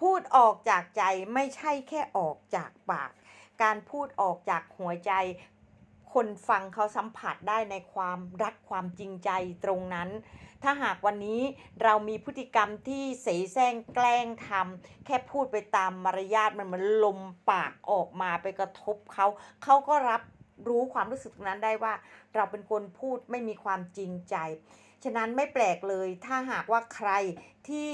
พูดออกจากใจไม่ใช่แค่ออกจากปาก การพูดออกจากหัวใจ คนฟังเขาสัมผัสได้ในความรักความจริงใจตรงนั้น ถ้าหากวันนี้เรามีพฤติกรรมที่เสแสร้งแกล้งทำแค่พูดไปตามมารยาทมันเหมือนลมปากออกมาไปกระทบเขาเขาก็รับรู้ความรู้สึกนั้นได้ว่า เราเป็นคนพูดไม่มีความจริงใจ ฉะนั้นไม่แปลกเลยถ้าหากว่าใครที่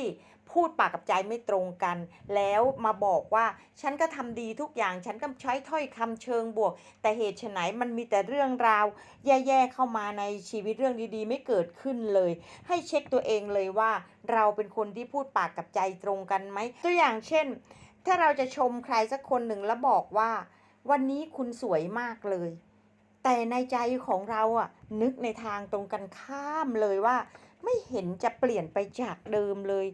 พูดปากกับใจไม่ตรงกัน แล้วมาบอกว่าฉันก็ทำดีทุกอย่างฉันก็ใช้ถ้อยคำเชิงบวก แต่เหตุไฉนมันมีแต่เรื่องราว แย่ๆเข้ามาในชีวิตเรื่องดีๆ ไม่เกิดขึ้นเลย ให้เช็คตัวเองเลยว่า เราเป็นคนที่พูดปากกับใจตรงกันไหมตัวอย่างเช่น ถ้าเราจะชมใครสักคนหนึ่งแล้วบอกว่า วันนี้คุณสวยมากเลย แต่ในใจของเราอะนึกในทางตรงกันข้ามเลยว่า ไม่เห็นจะเปลี่ยนไปจากเดิมเลย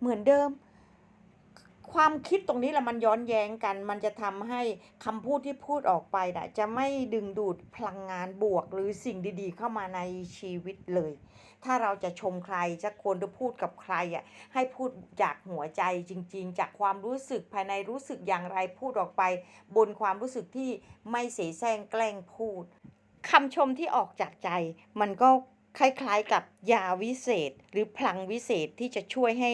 เหมือนเดิม ความคิดตรงนี้แหละมันย้อนแย้งกัน มันจะทำให้คำพูดที่พูดออกไปน่ะจะไม่ดึงดูดพลังงานบวก หรือสิ่งดีๆ เข้ามาในชีวิตเลย ถ้าเราจะชมใครสักคนหรือพูดกับใครอะให้พูดจากหัวใจจริง ๆ จากความรู้สึกภายในรู้สึกอย่างไรพูดออกไป บนความรู้สึกที่ไม่เสแสร้งแกล้งพูดคำชมที่ออกจากใจ มันก็คล้ายๆกับยาวิเศษ หรือพลังวิเศษที่จะช่วยให้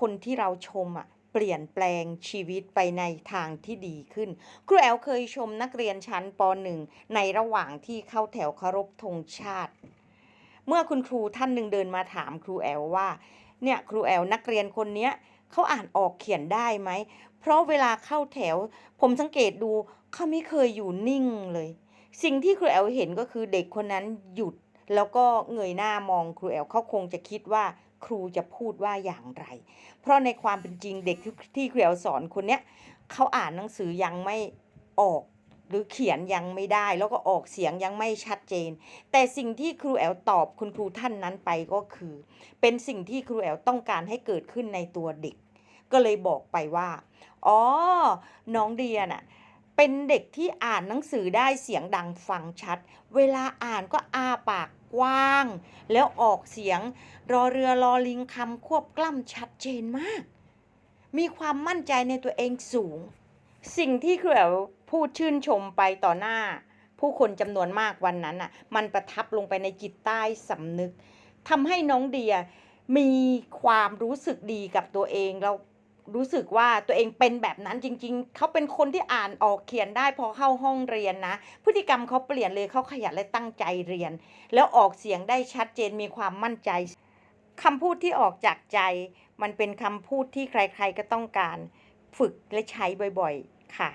คนที่เราชมอะ เปลี่ยนแปลงชีวิตไปในทางที่ดีขึ้น ครูแอลเคยชมนักเรียนชั้นป .1 ในระหว่างที่เข้าแถวเคารพธงชาติ เมื่อคุณครูท่านหนึ่งเดินมาถามครูแอลว่า เนี่ยครูแอลนักเรียนคนเนี้ยเขาอ่านออกเขียนได้ไหม เพราะเวลาเข้าแถว ผมสังเกตดูเขาไม่เคยอยู่นิ่งเลย สิ่งที่ครูแอลเห็นก็คือเด็กคนนั้นหยุด แล้วก็เงยหน้ามองครูแอลเขาคงจะคิดว่า ครูจะพูดว่าอย่างไร เพราะในความเป็นจริงเด็กที่ครูแอลสอนคนเนี้ยเขาอ่านหนังสือยังไม่ออกหรือเขียนยังไม่ได้ แล้วก็ออกเสียงยังไม่ชัดเจน แต่สิ่งที่ครูแอลตอบคุณครูท่านนั้นไปก็คือ เป็นสิ่งที่ครูแอลต้องการให้เกิดขึ้นในตัวเด็ก ก็เลยบอกไปว่า อ๋อ น้องเดียน่ะเป็นเด็กที่อ่านหนังสือได้เสียงดังฟังชัด เวลาอ่านก็อาปาก กว้าง แล้วออกเสียง รอเรือรอลิงคำควบกล้ำชัดเจนมาก มีความมั่นใจในตัวเองสูง สิ่งที่ครูแอลพูดชื่นชมไปต่อหน้า ผู้คนจำนวนมากวันนั้นน่ะ มันประทับลงไปในจิตใต้สำนึกทำให้น้องเดียมีความรู้สึกดีกับตัวเองแล้ว รู้สึกว่าตัวเองเป็นแบบนั้นจริง ๆ เขาเป็นคนที่อ่านออกเขียนได้พอเข้าห้องเรียนนะ พฤติกรรมเขาเปลี่ยนเลยเขาขยันและตั้งใจเรียน แล้วออกเสียงได้ชัดเจนมีความมั่นใจคำพูดที่ออกจากใจ มันเป็นคำพูดที่ใครๆก็ต้องการ ฝึกและใช้บ่อยๆ ค่ะ